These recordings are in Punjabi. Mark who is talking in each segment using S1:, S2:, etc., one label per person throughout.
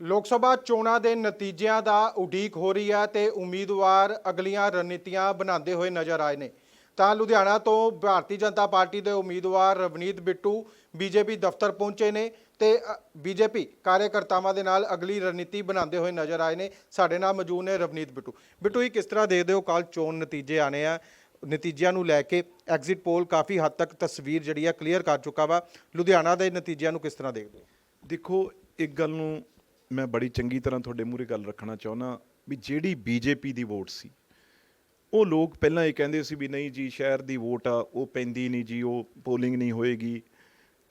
S1: ਲੋਕ ਸਭਾ ਚੋਣਾਂ ਦੇ ਨਤੀਜਿਆਂ ਦਾ ਉਡੀਕ ਹੋ ਰਹੀ ਹੈ ਤੇ ਉਮੀਦਵਾਰ ਅਗਲੀਆਂ ਰਣਨੀਤੀਆਂ ਬਣਾਉਂਦੇ ਹੋਏ ਨਜ਼ਰ ਆਏ ਨੇ। ਤਾਂ ਲੁਧਿਆਣਾ ਤੋਂ ਭਾਰਤੀ ਜਨਤਾ ਪਾਰਟੀ ਦੇ ਉਮੀਦਵਾਰ ਰਵਨੀਤ ਬਿੱਟੂ ਬੀਜੇਪੀ ਦਫ਼ਤਰ ਪਹੁੰਚੇ ਨੇ ਤੇ ਬੀਜੇਪੀ ਕਾਰਜਕਰਤਾਵਾਂ ਦੇ ਨਾਲ ਅਗਲੀ ਰਣਨੀਤੀ ਬਣਾਉਂਦੇ ਹੋਏ ਨਜ਼ਰ ਆਏ ਨੇ। ਸਾਡੇ ਨਾਲ ਮੌਜੂਦ ਨੇ ਰਵਨੀਤ ਬਿੱਟੂ। ਬਿੱਟੂ ਇਹ ਕਿਸ ਤਰ੍ਹਾਂ ਦੇਖਦੇ ਹੋ ਕੱਲ ਚੋਣ ਨਤੀਜੇ ਆਣੇ ਆ? ਨਤੀਜਿਆਂ ਨੂੰ ਲੈ ਕੇ ਐਗਜ਼ਿਟ ਪੋਲ ਕਾਫੀ ਹੱਦ ਤੱਕ ਤਸਵੀਰ ਜਿਹੜੀ ਆ ਕਲੀਅਰ ਕਰ ਚੁੱਕਾ ਵਾ। ਲੁਧਿਆਣਾ ਦੇ ਨਤੀਜਿਆਂ ਨੂੰ ਕਿਸ ਤਰ੍ਹਾਂ ਦੇਖਦੇ ਹੋ?
S2: ਦੇਖੋ, ਇੱਕ ਗੱਲ ਨੂੰ ਮੈਂ ਬੜੀ ਚੰਗੀ ਤਰ੍ਹਾਂ ਤੁਹਾਡੇ ਮੂਹਰੇ ਗੱਲ ਰੱਖਣਾ ਚਾਹੁੰਦਾ ਵੀ ਜਿਹੜੀ ਬੀਜੇਪੀ ਦੀ ਵੋਟ ਸੀ, ਉਹ ਲੋਕ ਪਹਿਲਾਂ ਇਹ ਕਹਿੰਦੇ ਸੀ ਵੀ ਨਹੀਂ ਜੀ, ਸ਼ਹਿਰ ਦੀ ਵੋਟ ਆ, ਉਹ ਪੈਂਦੀ ਨਹੀਂ ਜੀ, ਉਹ ਪੋਲਿੰਗ ਨਹੀਂ ਹੋਏਗੀ।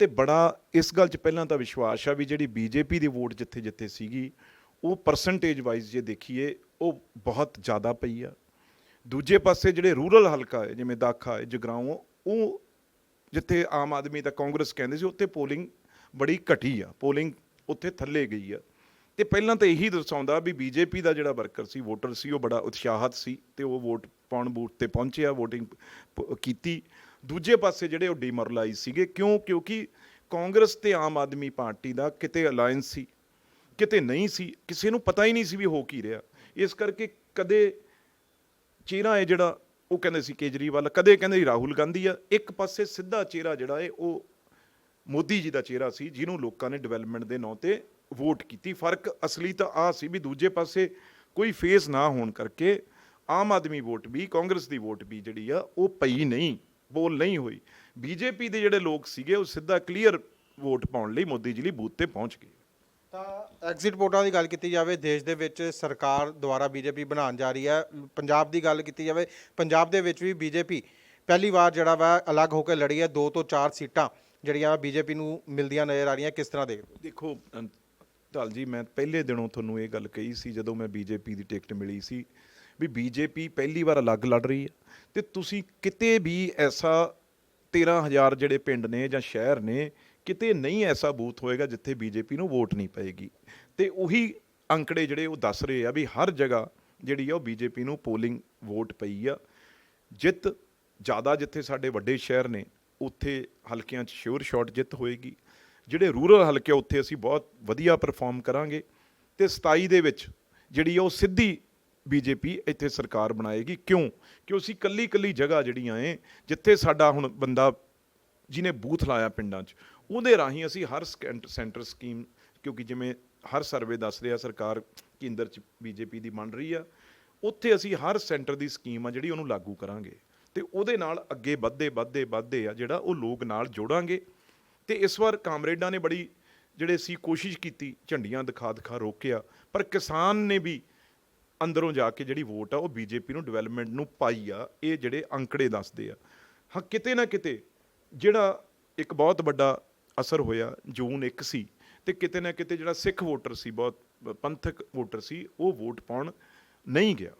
S2: ਤੇ ਬੜਾ ਇਸ ਗੱਲ 'ਚ ਪਹਿਲਾਂ ਤਾਂ ਵਿਸ਼ਵਾਸ ਆ ਵੀ ਜਿਹੜੀ ਬੀਜੇਪੀ ਦੀ ਵੋਟ ਜਿੱਥੇ ਜਿੱਥੇ ਸੀਗੀ, ਉਹ ਪਰਸੈਂਟੇਜ ਵਾਈਜ਼ ਜੇ ਦੇਖੀਏ, ਉਹ ਬਹੁਤ ਜ਼ਿਆਦਾ ਪਈ ਆ। ਦੂਜੇ ਪਾਸੇ ਜਿਹੜੇ ਰੂਰਲ ਹਲਕਾ ਹੈ, ਜਿਵੇਂ ਦਾਖਾ ਹੈ, ਜਗਰਾਉਂ, ਉਹ ਜਿੱਥੇ ਆਮ ਆਦਮੀ ਤਾਂ ਕਾਂਗਰਸ ਕਹਿੰਦੇ ਸੀ, ਉੱਥੇ ਪੋਲਿੰਗ ਬੜੀ ਘਟੀ ਆ ਪੋਲਿੰਗ ਉੱਥੇ ਥੱਲੇ ਗਈ ਆ। ਤੇ ਪਹਿਲਾਂ ਤਾਂ ਇਹੀ ਦਰਸਾਉਂਦਾ ਵੀ ਬੀਜੇਪੀ ਦਾ ਜਿਹੜਾ ਵਰਕਰ ਸੀ, ਵੋਟਰ ਸੀ, ਉਹ ਬੜਾ ਉਤਸ਼ਾਹਤ ਸੀ ਤੇ ਉਹ ਵੋਟ ਪਾਉਣ ਬੂਥ ਤੇ ਪਹੁੰਚਿਆ ਵੋਟਿੰਗ ਪ- ਕੀਤੀ। ਦੂਜੇ ਪਾਸੇ ਜਿਹੜੇ ਉਹ ਡੀਮੋਰਲਾਈਜ਼ ਸੀਗੇ, ਕਿਉਂ? ਕਿਉਂਕਿ ਕਾਂਗਰਸ ਤੇ ਆਮ ਆਦਮੀ ਪਾਰਟੀ ਦਾ ਕਿਤੇ ਅਲਾਈਅੰਸ ਸੀ, ਕਿਤੇ ਨਹੀਂ ਸੀ, ਕਿਸੇ ਨੂੰ ਪਤਾ ਹੀ ਨਹੀਂ ਸੀ ਵੀ ਹੋ ਕੀ ਰਿਹਾ। ਇਸ ਕਰਕੇ ਕਦੇ ਚਿਹਰਾ ਹੈ ਜਿਹੜਾ, ਉਹ ਕਹਿੰਦੇ ਸੀ ਕੇਜਰੀਵਾਲ, ਕਦੇ ਕਹਿੰਦੇ ਸੀ ਰਾਹੁਲ ਗਾਂਧੀ ਆ, ਇੱਕ ਪਾਸੇ ਸਿੱਧਾ ਚਿਹਰਾ ਜਿਹੜਾ ਹੈ ਉਹ ਮੋਦੀ ਜੀ ਦਾ ਚਿਹਰਾ ਸੀ, ਜਿਹਨੂੰ ਲੋਕਾਂ ਨੇ ਡਿਵੈਲਪਮੈਂਟ ਦੇ ਨਾਂ ਤੇ ਵੋਟ ਕੀਤੀ ਫ਼ਰਕ ਅਸਲੀ ਤਾਂ ਆ ਸੀ ਵੀ ਦੂਜੇ ਪਾਸੇ ਕੋਈ ਫੇਸ ਨਾ ਹੋਣ ਕਰਕੇ ਆਮ ਆਦਮੀ ਵੋਟ ਵੀ ਕਾਂਗਰਸ ਦੀ ਵੋਟ ਵੀ ਜਿਹੜੀ ਆ ਉਹ ਪਈ ਨਹੀਂ ਬੋਲ ਨਹੀਂ ਹੋਈ। ਬੀਜੇਪੀ ਦੇ ਜਿਹੜੇ ਲੋਕ ਸੀਗੇ ਉਹ ਸਿੱਧਾ ਕਲੀਅਰ ਵੋਟ ਪਾਉਣ ਲਈ ਮੋਦੀ ਜੀ ਲਈ ਬੂਥ ਤੇ ਪਹੁੰਚ ਗਏ।
S1: ਤਾਂ ਐਗਜ਼ਿਟ ਪੋਲਾਂ ਦੀ ਗੱਲ ਕੀਤੀ ਜਾਵੇ ਦੇਸ਼ ਦੇ ਵਿੱਚ ਸਰਕਾਰ ਦੁਆਰਾ ਬੀਜੇਪੀ ਬਣਾਉਣ ਜਾ ਰਹੀ ਹੈ। ਪੰਜਾਬ ਦੀ ਗੱਲ ਕੀਤੀ ਜਾਵੇ ਪੰਜਾਬ ਦੇ ਵਿੱਚ ਵੀ ਬੀਜੇਪੀ ਪਹਿਲੀ ਵਾਰ ਜਿਹੜਾ ਵਾ ਅਲੱਗ ਹੋ ਕੇ ਲੜੀ ਹੈ। ਦੋ ਤੋਂ ਚਾਰ ਸੀਟਾਂ ਜਿਹੜੀਆਂ ਬੀਜੇਪੀ ਨੂੰ ਮਿਲਦੀਆਂ ਨਜ਼ਰ ਆ ਰਹੀਆਂ ਕਿਸ ਤਰ੍ਹਾਂ?
S2: ਦੇਖੋ ਅ, ਢਾਲ ਜੀ, ਮੈਂ ਪਹਿਲੇ ਦਿਨੋਂ ਤੁਹਾਨੂੰ ਇਹ ਗੱਲ ਕਹੀ ਸੀ, ਜਦੋਂ ਮੈਂ ਬੀਜੇਪੀ ਦੀ ਟਿਕਟ ਮਿਲੀ ਸੀ, ਵੀ ਬੀਜੇਪੀ ਪਹਿਲੀ ਵਾਰ ਅਲੱਗ ਲੜ ਰਹੀ ਹੈ। ਤੇ ਤੁਸੀਂ ਕਿਤੇ ਵੀ ਐਸਾ 13000 ਜਿਹੜੇ ਪਿੰਡ ਨੇ ਜਾਂ ਸ਼ਹਿਰ ਨੇ, ਕਿਤੇ ਨਹੀਂ ਐਸਾ ਬੂਥ ਹੋਏਗਾ ਜਿੱਥੇ ਬੀਜੇਪੀ ਨੂੰ ਵੋਟ ਨਹੀਂ ਪਏਗੀ। ਤੇ ਉਹੀ ਅੰਕੜੇ ਜਿਹੜੇ ਉਹ ਦੱਸ ਰਹੇ ਆ ਵੀ ਹਰ ਜਗ੍ਹਾ ਜਿਹੜੀ ਆ ਉਹ ਬੀਜੇਪੀ ਨੂੰ ਪੋਲਿੰਗ ਵੋਟ ਪਈ ਆ। ਜਿੱਤ ਜ਼ਿਆਦਾ ਜਿੱਥੇ ਸਾਡੇ ਵੱਡੇ ਸ਼ਹਿਰ ਨੇ, ਉੱਥੇ ਹਲਕਿਆਂ 'ਚ ਸ਼ੋਰ ਸ਼ਾਟ ਜਿੱਤ ਹੋਏਗੀ। ਜਿਹੜੇ ਰੂਰਲ ਹਲਕੇ ਉੱਥੇ ਅਸੀਂ ਬਹੁਤ ਵਧੀਆ ਪਰਫਾਰਮ ਕਰਾਂਗੇ ਤੇ 27 ਦੇ ਵਿੱਚ ਜਿਹੜੀ ਆ, ਉਹ ਸਿੱਧੀ ਬੀਜੇਪੀ ਇੱਥੇ ਸਰਕਾਰ ਬਣਾਏਗੀ। ਕਿਉਂ? ਕਿਉਂ ਅਸੀਂ ਕੱਲੀ ਕੱਲੀ ਜਗ੍ਹਾ ਜਿਹੜੀਆਂ ਏ, ਜਿੱਥੇ ਸਾਡਾ ਹੁਣ ਬੰਦਾ ਜਿਹਨੇ ਬੂਥ ਲਾਇਆ ਪਿੰਡਾਂ 'ਚ, ਉਹਦੇ ਰਾਹੀਂ ਅਸੀਂ ਹਰ ਸਕੈਂਟ- ਸੈਂਟਰ ਸਕੀਮ, ਕਿਉਂਕਿ ਜਿਵੇਂ ਹਰ ਸਰਵੇ ਦੱਸ ਰਿਹਾ, ਸਰਕਾਰ ਕੇਂਦਰ 'ਚ ਬੀਜੇਪੀ ਦੀ ਬਣ ਰਹੀ ਆ, ਉੱਥੇ ਅਸੀਂ ਹਰ ਸੈਂਟਰ ਦੀ ਸਕੀਮ ਆ ਜਿਹੜੀ ਉਹਨੂੰ ਲਾਗੂ ਕਰਾਂਗੇ ਤੇ ਉਹਦੇ ਨਾਲ ਅੱਗੇ ਵੱਧਦੇ ਵੱਧਦੇ ਵੱਧਦੇ ਆ ਜਿਹੜਾ ਉਹ ਲੋਕ ਨਾਲ ਜੋੜਾਂਗੇ। ਤੇ ਇਸ ਵਾਰ ਕਾਮਰੇਡਾਂ ਨੇ ਬੜੀ ਜਿਹੜੇ ਸੀ ਕੋਸ਼ਿਸ਼ ਕੀਤੀ ਝੰਡੀਆਂ ਦਿਖਾ ਦਿਖਾ ਰੋਕਿਆ, ਪਰ ਕਿਸਾਨ ਨੇ ਵੀ ਅੰਦਰੋਂ ਜਾ ਕੇ ਜਿਹੜੀ ਵੋਟ ਆ ਉਹ ਬੀਜੇਪੀ ਨੂੰ ਡਿਵੈਲਪਮੈਂਟ ਨੂੰ ਪਾਈ ਆ, ਇਹ ਜਿਹੜੇ ਅੰਕੜੇ ਦੱਸਦੇ ਆ। ਹਾਂ, ਕਿਤੇ ਨਾ ਕਿਤੇ ਜਿਹੜਾ ਇੱਕ ਬਹੁਤ ਵੱਡਾ ਅਸਰ ਹੋਇਆ ਜੂਨ 1 ਸੀ ਤੇ ਕਿਤੇ ਨਾ ਕਿਤੇ ਜਿਹੜਾ ਸਿੱਖ ਵੋਟਰ ਸੀ, ਬਹੁਤ ਪੰਥਕ ਵੋਟਰ ਸੀ, ਉਹ ਵੋਟ ਪਾਉਣ ਨਹੀਂ ਗਿਆ।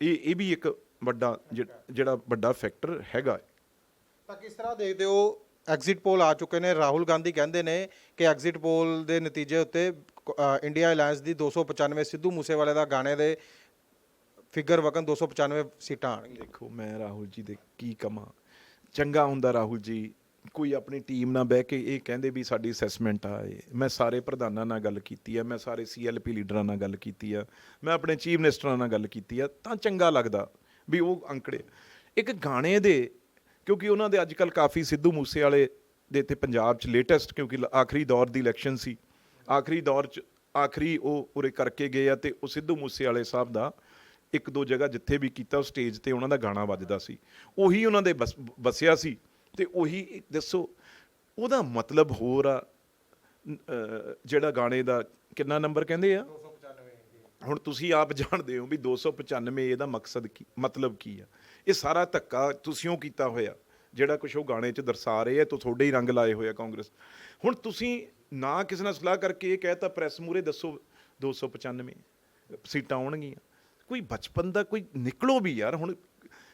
S2: ਇਹ ਇਹ ਵੀ ਇੱਕ ਵੱਡਾ ਜਿਹੜਾ ਵੱਡਾ ਫੈਕਟਰ ਹੈਗਾ।
S1: ਤਾਂ ਕਿਸ ਤਰ੍ਹਾਂ ਦੇਖਦੇ ਹੋ ਐਗਜ਼ਿਟ ਪੋਲ ਆ ਚੁੱਕੇ ਨੇ। ਰਾਹੁਲ ਗਾਂਧੀ ਕਹਿੰਦੇ ਨੇ ਕਿ ਐਗਜ਼ਿਟ ਪੋਲ ਦੇ ਨਤੀਜੇ ਉੱਤੇ ਇੰਡੀਆ ਅਲਾਈਅੰਸ ਦੀ 295 ਸਿੱਧੂ ਮੂਸੇਵਾਲੇ ਦਾ ਗਾਣੇ ਦੇ ਫਿਗਰ ਵਕਨ 295 ਸੀਟਾਂ ਆਣਗੀਆਂ।
S2: ਦੇਖੋ, ਮੈਂ ਰਾਹੁਲ ਜੀ ਦੇ ਕੀ ਕਮਾਂ ਚੰਗਾ ਹੁੰਦਾ ਰਾਹੁਲ ਜੀ, ਕੋਈ ਆਪਣੀ ਟੀਮ ਨਾਲ ਬਹਿ ਕੇ ਇਹ ਕਹਿੰਦੇ ਵੀ ਸਾਡੀ ਅਸੈਸਮੈਂਟ ਆ ਇਹ। ਮੈਂ ਸਾਰੇ ਪ੍ਰਧਾਨਾਂ ਨਾਲ ਗੱਲ ਕੀਤੀ ਆ, ਮੈਂ ਸਾਰੇ ਸੀਐਲਪੀ ਲੀਡਰਾਂ ਨਾਲ ਗੱਲ ਕੀਤੀ ਆ, ਮੈਂ ਆਪਣੇ ਚੀਫ ਮਿਨਿਸਟਰਾਂ ਨਾਲ ਗੱਲ ਕੀਤੀ ਆ, ਤਾਂ ਚੰਗਾ ਲੱਗਦਾ ਵੀ ਉਹ ਅੰਕੜੇ। ਇੱਕ ਗਾਣੇ ਦੇ ਕਿਉਂਕਿ ਉਹਨਾਂ ਦੇ ਅੱਜ ਕੱਲ ਕਾਫੀ ਸਿੱਧੂ ਮੂਸੇ ਵਾਲੇ ਦੇ ਇੱਥੇ ਪੰਜਾਬ 'ਚ ਲੇਟੈਸਟ ਕਿਉਂਕਿ ਲ- ਆਖਰੀ ਦੌਰ ਦੀ ਇਲੈਕਸ਼ਨ ਸੀ। ਆਖਰੀ ਦੌਰ 'ਚ, ਆਖਰੀ ਉਹ ਉਰੇ ਕਰਕੇ ਗਏ ਆ ਤੇ ਉਹ ਸਿੱਧੂ ਮੂਸੇ ਵਾਲੇ ਸਾਹਿਬ ਦਾ ਇੱਕ ਦੋ ਜਗ੍ਹਾ ਜਿੱਥੇ ਵੀ ਕੀਤਾ, ਉਹ ਸਟੇਜ ਤੇ ਉਹਨਾਂ ਦਾ ਗਾਣਾ ਵੱਜਦਾ ਸੀ। ਉਹੀ ਉਹਨਾਂ ਦੇ ਬਸ- ਵਸਿਆ ਸੀ ਤੇ ਉਹੀ ਦੱਸੋ, ਉਹਦਾ ਮਤਲਬ ਹੋਰ ਆ ਜਿਹੜਾ ਗਾਣੇ ਦਾ ਕਿੰਨਾ ਨੰਬਰ ਕਹਿੰਦੇ ਆ? ਹੁਣ ਤੁਸੀਂ ਆਪ ਜਾਣਦੇ ਹੋ ਵੀ 295 ਇਹਦਾ ਮਕਸਦ ਕੀ, ਮਤਲਬ ਕੀ ਆ? ਇਹ ਸਾਰਾ ਧੱਕਾ ਤੁਸੀਂ ਉਹ ਕੀਤਾ ਹੋਇਆ, ਜਿਹੜਾ ਕੁਝ ਉਹ ਗਾਣੇ 'ਚ ਦਰਸਾ ਰਹੇ ਆ, ਤੋ ਤੁਹਾਡੇ ਹੀ ਰੰਗ ਲਾਏ ਹੋਏ ਆ ਕਾਂਗਰਸ। ਹੁਣ ਤੁਸੀਂ ਨਾ ਕਿਸੇ ਨਾਲ ਸਲਾਹ ਕਰਕੇ ਇਹ ਕਹਿਤਾ ਪ੍ਰੈਸ ਮੂਰੇ ਦੱਸੋ 295 ਸੀਟਾਂ ਆਉਣਗੀਆਂ। ਕੋਈ ਬਚਪਨ ਦਾ ਕੋਈ ਨਿਕਲੋ ਵੀ ਯਾਰ, ਹੁਣ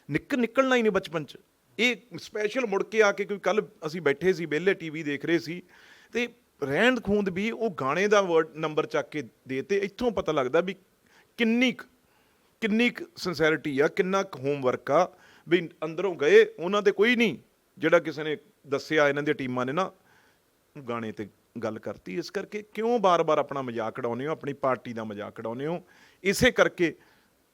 S2: ਨਿੱਕ ਨਿਕਲਣਾ ਹੀ ਨਹੀਂ ਬਚਪਨ 'ਚ। ਇਹ ਸਪੈਸ਼ਲ ਮੁੜ ਕੇ ਆ ਕੇ ਕੋਈ ਕੱਲ ਅਸੀਂ ਬੈਠੇ ਸੀ, ਵਿਹਲੇ ਟੀਵੀ ਦੇਖ ਰਹੇ ਸੀ, ਤੇ ਰਹਿੰਦ ਖੂੰਦ ਵੀ ਉਹ ਗਾਣੇ ਦਾ ਵਰਡ ਨੰਬਰ ਚੱਕ ਕੇ ਦੇ ਤੇ ਇੱਥੋਂ ਪਤਾ ਲੱਗਦਾ ਵੀ ਕਿੰਨੀ ਕੁ ਕਿੰਨੀ ਕੁ ਸਿੰਸੈਰਿਟੀ ਆ, ਕਿੰਨਾ ਕੁ ਹੋਮਵਰਕ ਆ, ਵੀ ਅੰਦਰੋਂ ਗਏ, ਉਹਨਾਂ ਤੇ ਕੋਈ ਨਹੀਂ, ਜਿਹੜਾ ਕਿਸੇ ਨੇ ਦੱਸਿਆ ਇਹਨਾਂ ਦੀਆਂ ਟੀਮਾਂ ਨੇ ਨਾ ਗਾਣੇ ਤੇ ਗੱਲ ਕਰਤੀ। ਇਸ ਕਰਕੇ ਕਿਉਂ ਬਾਰ-ਬਾਰ ਆਪਣਾ ਮਜ਼ਾਕ ਉਡਾਉਂਦੇ ਹੋ, ਆਪਣੀ ਪਾਰਟੀ ਦਾ ਮਜ਼ਾਕ ਉਡਾਉਂਦੇ ਹੋ? ਇਸੇ ਕਰਕੇ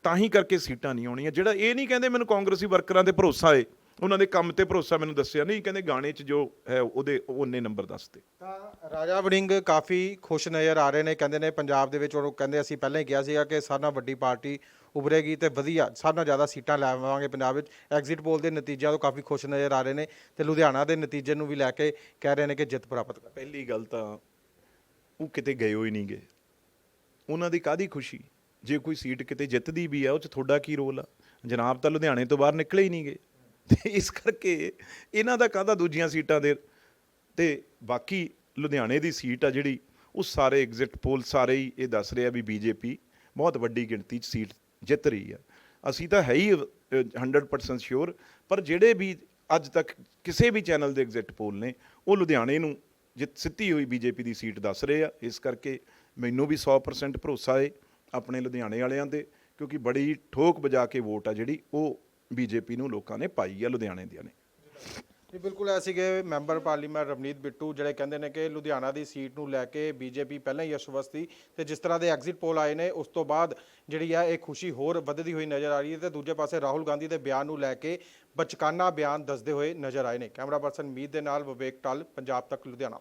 S2: ਤਾਂ ਹੀ ਕਰਕੇ ਸੀਟਾਂ ਨਹੀਂ ਆਉਣੀਆਂ। ਜਿਹੜਾ ਇਹ ਨਹੀਂ ਕਹਿੰਦੇ ਮੈਨੂੰ ਕਾਂਗਰਸੀ ਵਰਕਰਾਂ ਤੇ ਭਰੋਸਾ ਏ ਉਹਨਾਂ ਦੇ ਕੰਮ ਤੇ ਭਰੋਸਾ ਮੈਨੂੰ ਦੱਸਿਆ ਨਹੀਂ ਕਹਿੰਦੇ ਗਾਣੇ 'ਚ ਜੋ ਹੈ ਉਹਦੇ ਉਹਨੇ ਨੰਬਰ ਦੱਸਦੇ
S1: ਤਾਂ ਰਾਜਾ ਵੜਿੰਗ ਕਾਫੀ ਖੁਸ਼ ਨਜ਼ਰ ਆ ਰਹੇ ਨੇ ਕਹਿੰਦੇ ਨੇ ਪੰਜਾਬ ਦੇ ਵਿੱਚ ਉਹ ਕਹਿੰਦੇ ਅਸੀਂ ਪਹਿਲਾਂ ਹੀ ਕਿਹਾ ਸੀਗਾ ਕਿ ਸਾਰਿਆਂ ਨਾਲੋਂ ਵੱਡੀ ਪਾਰਟੀ ਉਭਰੇਗੀ ਤੇ ਵਧੀਆ ਸਾਰਿਆਂ ਨਾਲੋਂ ਜ਼ਿਆਦਾ ਸੀਟਾਂ ਲੈਵਾਂਗੇ ਪੰਜਾਬ ਵਿੱਚ। ਐਗਜ਼ਿਟ ਪੋਲ ਦੇ ਨਤੀਜਿਆਂ ਤੋਂ ਕਾਫੀ ਖੁਸ਼ ਨਜ਼ਰ ਆ ਰਹੇ ਨੇ ਤੇ ਲੁਧਿਆਣਾ ਦੇ ਨਤੀਜੇ ਨੂੰ ਵੀ ਲੈ ਕੇ ਕਹਿ ਰਹੇ ਨੇ ਕਿ ਜਿੱਤ ਪ੍ਰਾਪਤ ਕਰ।
S2: ਪਹਿਲੀ ਗੱਲ ਤਾਂ ਉਹ ਕਿਤੇ ਗਏ ਹੋਈ ਨਹੀਂ ਗਏ ਉਹਨਾਂ ਦੀ ਕਾਦੀ ਖੁਸ਼ੀ? ਜੇ ਕੋਈ ਸੀਟ ਕਿਤੇ ਜਿੱਤਦੀ ਵੀ ਆ ਉਹ ਚ ਤੁਹਾਡਾ ਕੀ ਰੋਲ ਆ? ਜਨਾਬ ਤਾਂ ਲੁਧਿਆਣੇ ਤੋਂ ਬਾਹਰ ਨਿਕਲੇ ਹੀ ਨਹੀਂ ਗਏ ਤੇ ਇਸ ਕਰਕੇ ਇਹਨਾਂ ਦਾ ਕਾਹਦਾ ਦੂਜੀਆਂ ਸੀਟਾਂ ਦੇ ਤੇ ਬਾਕੀ ਲੁਧਿਆਣੇ ਦੀ ਸੀਟ ਆ ਜਿਹੜੀ ਉਹ ਸਾਰੇ ਐਗਜ਼ਿਟ ਪੋਲ ਸਾਰੇ ਹੀ ਇਹ ਦੱਸ ਰਿਹਾ ਵੀ ਬੀਜੇਪੀ ਬਹੁਤ ਵੱਡੀ ਗਿਣਤੀ 'ਚ ਸੀਟ ਜਿੱਤ ਰਹੀ ਆ। ਅਸੀਂ ਤਾਂ ਹੈ ਹੀ ਅ, 100% ਸ਼ੋਰ ਪਰ ਜਿਹੜੇ ਵੀ ਅੱਜ ਤੱਕ ਕਿਸੇ ਵੀ ਚੈਨਲ ਦੇ ਐਗਜ਼ਿਟ ਪੋਲ ਨੇ ਉਹ ਲੁਧਿਆਣੇ ਨੂੰ ਜਿੱਤ ਸਿੱਧੀ ਹੋਈ ਬੀਜੇਪੀ ਦੀ ਸੀਟ ਦੱਸ ਰਹੇ ਆ। ਇਸ ਕਰਕੇ ਮੈਨੂੰ ਵੀ 100% ਭਰੋਸਾ ਹੈ ਆਪਣੇ ਲੁਧਿਆਣੇ ਵਾਲਿਆਂ ਤੇ ਕਿਉਂਕਿ ਬੜੀ ਠੋਕ ਵਜਾ ਕੇ ਵੋਟ ਆ ਜਿਹੜੀ ਉਹ ਬੀਜੇਪੀ ਨੂੰ ਲੋਕਾਂ ਨੇ ਪਾਈ ਹੈ ਲੁਧਿਆਣੇ ਦੀਆਂ ਨੇ।
S1: ਜੀ, ਬਿਲਕੁਲ ਐ ਸੀਗੇ ਮੈਂਬਰ ਪਾਰਲੀਮੈਂਟ ਰਵਨੀਤ ਬਿੱਟੂ ਜਿਹੜੇ ਕਹਿੰਦੇ ਨੇ ਕਿ ਲੁਧਿਆਣਾ ਦੀ ਸੀਟ ਨੂੰ ਲੈ ਕੇ ਬੀਜੇਪੀ ਪਹਿਲਾਂ ਹੀ ਅਸ਼ਵਸਤ ਸੀ ਤੇ ਜਿਸ ਤਰ੍ਹਾਂ ਦੇ ਐਗਜ਼ਿਟ ਪੋਲ ਆਏ ਨੇ, ਉਸ ਤੋਂ ਬਾਅਦ ਜਿਹੜੀ ਆ ਇਹ ਖੁਸ਼ੀ ਹੋਰ ਵੱਧਦੀ ਹੋਈ ਨਜ਼ਰ ਆ ਰਹੀ ਹੈ ਤੇ ਦੂਜੇ ਪਾਸੇ ਰਾਹੁਲ ਗਾਂਧੀ ਦੇ ਬਿਆਨ ਨੂੰ ਲੈ ਕੇ ਬਚਕਾਨਾ ਬਿਆਨ ਦੱਸਦੇ ਹੋਏ ਨਜ਼ਰ ਆਏ ਨੇ। ਕੈਮਰਾ ਪਰਸਨ ਮੀਤ ਦੇ ਨਾਲ ਵਿਵੇਕ ਟਲ, ਪੰਜਾਬ ਤੱਕ, ਲੁਧਿਆਣਾ।